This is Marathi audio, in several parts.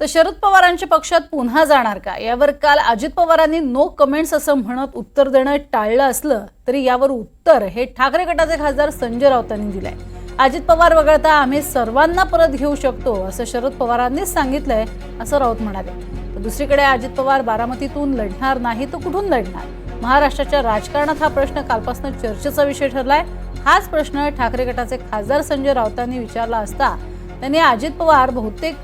तर शरद पवारांच्या पक्षात पुन्हा जाणार का? यावर काल अजित पवारांनी नो कमेंट्स असं म्हणत उत्तर देणं टाळलं असलं तरी यावर उत्तर हे ठाकरे गटाचे खासदार संजय राऊतांनी दिलंय. अजित पवार वगळता आम्ही सर्वांना परत घेऊ शकतो असं शरद पवारांनीच सांगितलंय असं राऊत म्हणाले. तर दुसरीकडे अजित पवार बारामतीतून लढणार नाही तर कुठून लढणार? महाराष्ट्राच्या राजकारणात हा प्रश्न कालपासून चर्चेचा विषय ठरलाय. हाच प्रश्न ठाकरे गटाचे खासदार संजय राऊतांनी विचारला असता त्यांनी अजित पवार बहुतेक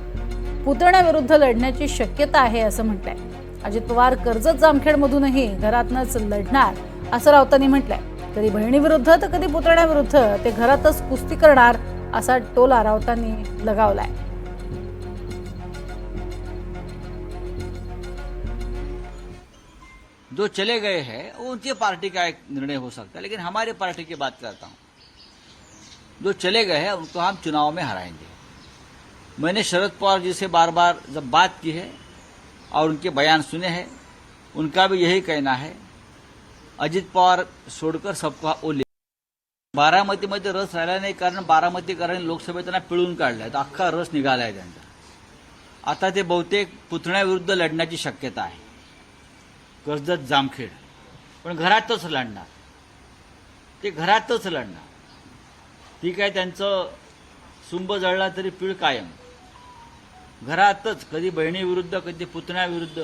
पुतण्याविरुद्ध लढण्याची शक्यता आहे असं म्हटलंय. अजित पवार कर्जत जामखेडमधूनही घरातनच लढणार असं राऊतांनी म्हटलंय. कधी बहिणीविरुद्ध तर कधी पुतण्याविरुद्ध ते घरातच कुस्ती करणार असा टोला राऊतांनी लगावलाय. जो चले गए हैं वो उनकी पार्टी का एक निर्णय हो सकता है लेकिन हमारी पार्टी की बात करता हूं। जो चले गए हैं उनको हम चुनाव में हराएंगे। मैंने शरद पवार जी से बार बार जब बात की है और उनके बयान सुने हैं उनका भी यही कहना है अजित पवार सोडकर सबका ओ ले। बारामतीमध्ये रस राहिला नाही कारण बारामतीकरांनी लोकसभेत त्यांना पिळून काढलाय तर अख्खा रस निघाला आहे त्यांचा आता ते बहुतेक पुतण्याविरुद्ध लढण्याची शक्यता आहे। कर्जत जामखेड। पण घरातच लढणार। ते घरातच लढणार। ठीक आहे त्यांचं सुंब जळला तरी पीळ कायम। घरातच कधी बहिणीविरुद्ध कधी पुतण्याविरुद्ध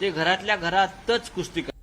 ते घरातल्या घरातच कुस्ती कर